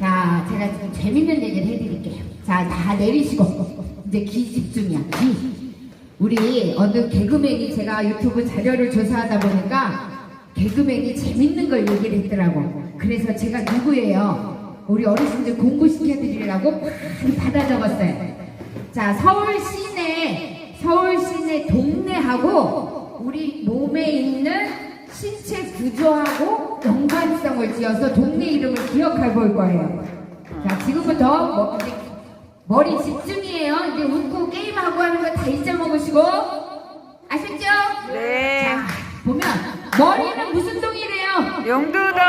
자, 제가 지금 재밌는 얘기를 해드릴게요. 자, 다 내리시고 이제 기 집중이야. 기. 우리 어느 개그맨이 제가 유튜브 자료를 조사하다 보니까 개그맨이 재밌는 걸 얘기를 했더라고. 그래서 제가 누구예요? 우리 어르신들 공부시켜드리려고 받아 적었어요. 자, 서울 시내, 서울 시내 동네하고 우리 몸에 있는 신체 구조하고 연관성을 지어서 동네 이름을 기억해 볼 거예요. 자, 지금부터 뭐, 머리 집중이에요. 이제 웃고 게임하고 하는 거 다 잊어먹으시고. 아셨죠? 네. 자, 보면 머리는 무슨 동이래요? 용두동.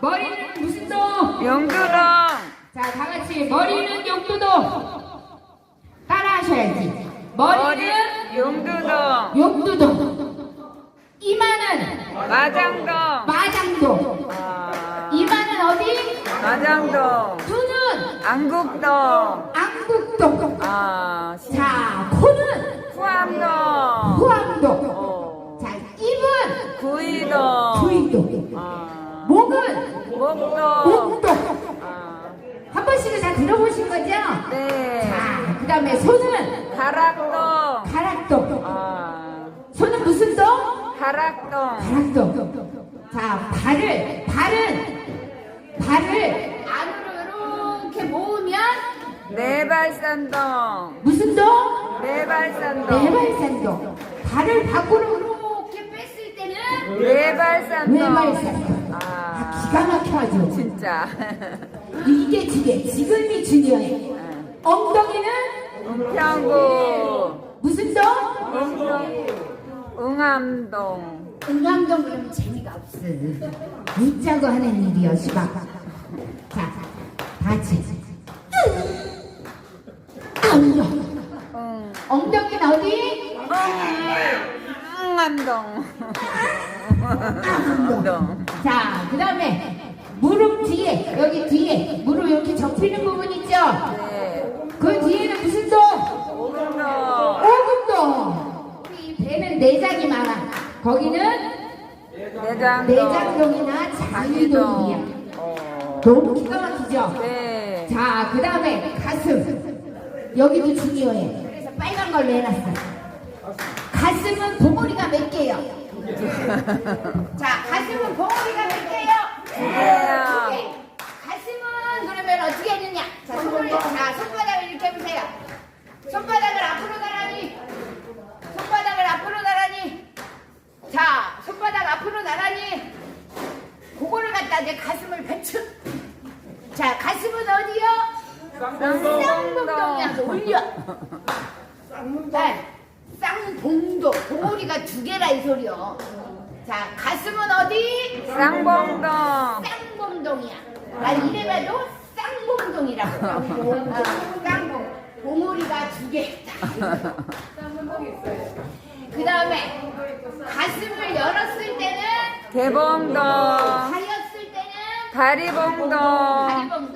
머리는 무슨 동? 용두동. 자, 다 같이 머리는 용두동. 따라 하셔야지. 머리는 용두동. 용두동. 이마는 마장동. 마장동. 아, 이마는 어디? 마장동. 눈은 안국동. 안국동. 아, 시- 자, 코는 후암동. 후암동. 어, 자, 입은 구이동. 구이동. 아, 목은 목동. 목동. 아, 한 번씩은 다 들어보신 거죠? 네. 자, 그 다음에 손은 가락동. 가락동. 아, 손은 무슨 동? 가락동. 가락동. 자, 발을, 발은, 발을 안으로 이렇게 모으면 네발산동. 무슨 동? 네발산동. 내발산동. 발을 밖으로 이렇게 뺐을 때는 네발산동. 외발산동. 아, 아, 기가 막혀가지고. 진짜. 이게 지게, 지금이 중요해. 엉덩이는 은평구. 무슨 동? 은평, 응암동. 응암동 그러면 재미가 없어. 웃자고 하는 일이여, 시방. 자, 같이. 엉덩이. 응. 엉덩이는 어디? 응암동. 응암동. 자, 그 다음에 무릎 뒤에, 여기 뒤에, 무릎 이렇게 접히는 부분 있죠? 네. 그 뒤에는 무슨 동? 오금동. 오금동. 우리 배는 내장이 많아. 거기는 내장동. 내장동이나 장이동이야. 어. 너무 기가 막히죠? 네. 자, 그 다음에 가슴. 여기도 중요해. 그래서 빨간 걸로 해놨어. 가슴은 봉우리가 몇 개요? 자, 가슴은 봉우리가 몇 개요? 개요. 두 개. 가슴은 그러면 어떻게 했느냐? 자, 손을, 자, 손바닥을 이렇게 해보세요. 손바닥을 앞으로 나란히. 손바닥을 앞으로 나란히. 자, 손바닥 앞으로 나란히. 그거를 갖다 내 가슴을 배축. 자, 가슴은 어디요? 쌍봉동이야. 올려. 네. 쌍봉도. 봉우리가 두 개라 이 소리요. 자, 가슴은 어디? 쌍봉동. 쌍봉동이야. 난 이래봐도 쌍봉동이라고. 어, 쌍봉. 봉우리가 두 개. 그 다음에 가슴을 열었을 때는 개봉동. 다리봉동. 다리봉동.